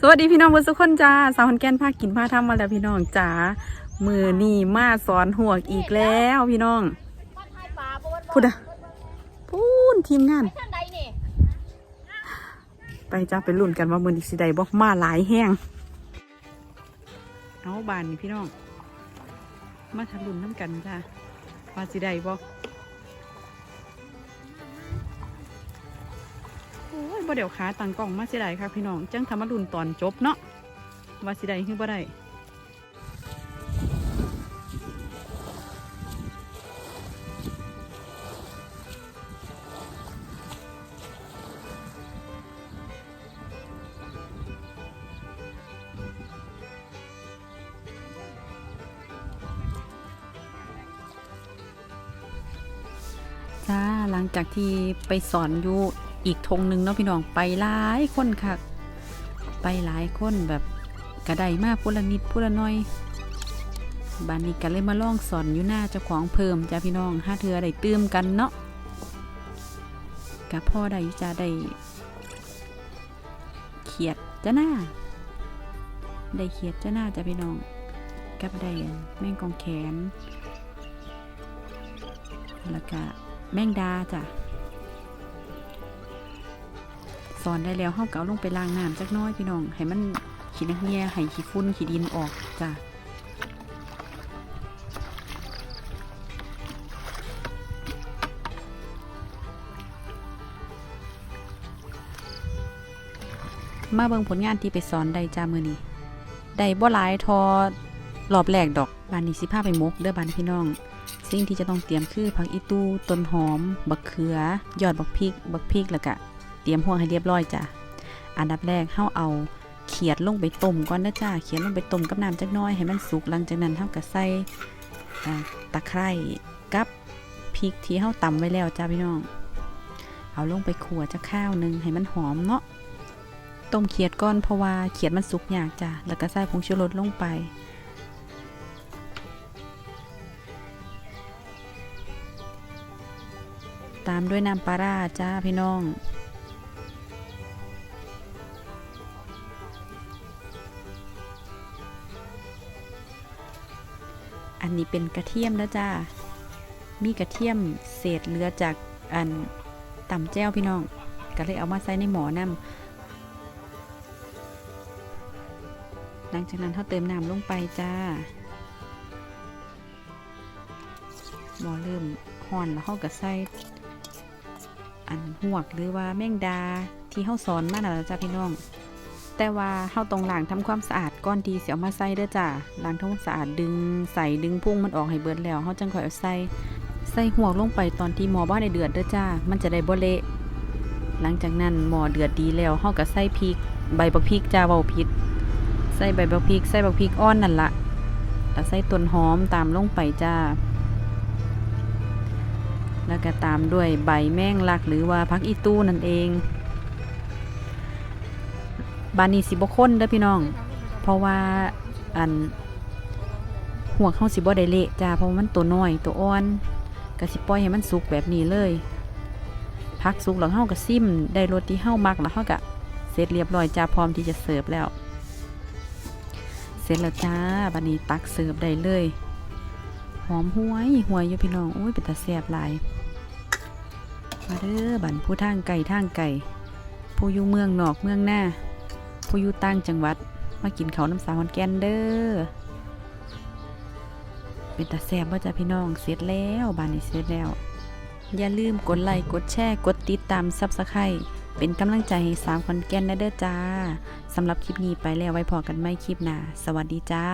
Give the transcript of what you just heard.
สวัสดีพี่น้องเพื่อนทุกคนจ้าสาวคนแก่นพากินพาทำมาแล้วพี่น้องจ้ามือนี่มาสอนหัวกอีกแล้วพี่น้องพูดอะพูนทีมงาน ไปจ้าไปลุ้นกันว่ามือนีสิไดบอกมาหลายแห้งเอาบานนี่พี่น้อง มาทะลุนน้ำกันจ้าว่าสิไดบอก บ่เดี๋ยวขาตังกล่องมาสิได้ค่ะพี่น้องจังทำมาลุนตอนจบเนาะว่าสิได้หรือบ่ได้จ้าหลังจากที่ไปสอนอยู่ อีกธงหนึ่งเนาะพี่น้องไปหลายคนค่ะ ไปหลายคนแบบกระไดมากพูละนิดพูละน้อยบานนี้กันเลยมาล่องสอนอยู่หน้าเจ้าของเพิ่มจ้าพี่น้องห้าเทือได้ตื้มกันเนาะกับพ่อได้จะได้เขียดจ้าหน้า ได้เขียดจ้าหน้าจ้าพี่น้อง กับได้แม่งกองแขนแล้วก็แมงดาจ้ะ สอนได้แล้วเฮาเกเอาลงไปล้างน้ำจักน้อยพี่น้อง ให้มันขี้นักเงียให้ขี้ฝุ่นขี้ดินออกจ้ะมาเบิ่งผลงานที่ไปสอนได้จ้ามือนี้ได้บ่หลายทอรอบแรกดอกบานนี้สิพาไปมกเด้อบานพี่น้อง สิ่งที่จะต้องเตรียมคือผักอีตูต้นหอม บักเขือ ยอดบักพริก บักพริกแล้วก็ เตรียมห่วงให้เรียบร้อยจ้ะ อันดับแรกเฮาเอาเขียดลงไปต้มก่อนนะจ้าเขียดลงไปต้มกับน้ำจักน้อยให้มันสุกหลังจากนั้นเฮาก็ใส่ตะไคร้กับพริกที่เฮาตำไว้แล้วจ้าพี่น้อง เอาลงไปขั่วจะข้าวหนึงให้มันหอมเนาะ ต้มเขียดก่อนเพราะว่าเขียดมันสุกยากจ้ะ แล้วก็ใส่ผงชูรสลงไป ตามด้วยน้ำปลาร้าจ้าพี่น้อง อันนี้เป็นกระเทียมแล้วจ้ามีกระเทียมเศษเลือจากอันต่ำแจ้วพี่น้อง ก็เลยเอามาใส่ในหมอน้ำหลังจากนั้นเขาเติมน้ำลงไปจ้า หมอเริ่มห่อนแล้วเขาก็ใส่อันหวกหรือว่าแมงดาที่เฮาสอนมาน่ะล่ะจ้าพี่น้อง แต่ว่าเฮาต้องล้างทำความสะอาดก่อนที่สิเอามาใส่เด้อจ้าล้างทำความสะอาดดึงใส่ดึงพุ่งมันออกให้เบิดแล้วเฮาจังค่อยเอาใส่ใส่หัวลงไปตอนที่หมอบ่ได้เดือดเด้อจ้า มันจะได้บ่เละหลังจากนั้นหมอเดือดดีแล้วเฮาก็ใส่พริก ใบบักพริกจ้าเว้าผิดใส่ใบบักพริกใส่บักพริกอ่อนนั่นละแล้วใส่ต้นหอมตามลงไปจ้า แล้วก็ตามด้วยใบแมงลักหรือว่าพักอีตู้นั่นเอง บานนี้สิบค้นเด้อพี่น้อง เพราะว่าอันหัวเข้าสิบ่ได้เละจ้าเพราะมันตัวน้อยตัวอ่อนก็สิปล่อยให้มันสุกแบบนี้เลยพักสุกแล้วเฮาก็ซิมได้รสที่เฮามักแล้วเฮาก็เสร็จเรียบร้อยจ้าพร้อมที่จะเสิร์ฟแล้ว เสร็จแล้วจ้าบัดนี้ตักเสิร์ฟได้เลย หอมหวยหวยอยู่พี่น้องโอ้ยเป็นตาแซ่บหลายมาเด้อบันผู้ทางไก่ทางไก่ผู้อยู่เมืองนอกเมืองหน้า ผู้อยู่ต่างจังหวัด มากินเขาน้ำสาวขอนแก่นเด้อเป็นตาแซ่บว่าจะพี่น้องเสร็จแล้วบานนี้เสร็จแล้ว อย่าลืมกดไลค์กดแชร์กดติดตามซับสไครต์เป็นกำลังใจให้สาวขอนแก่นนะเด้อจ้าสำหรับคลิปนี้ไปแล้วไว้พอกันไม่คลิปหน้าสวัสดีจ้า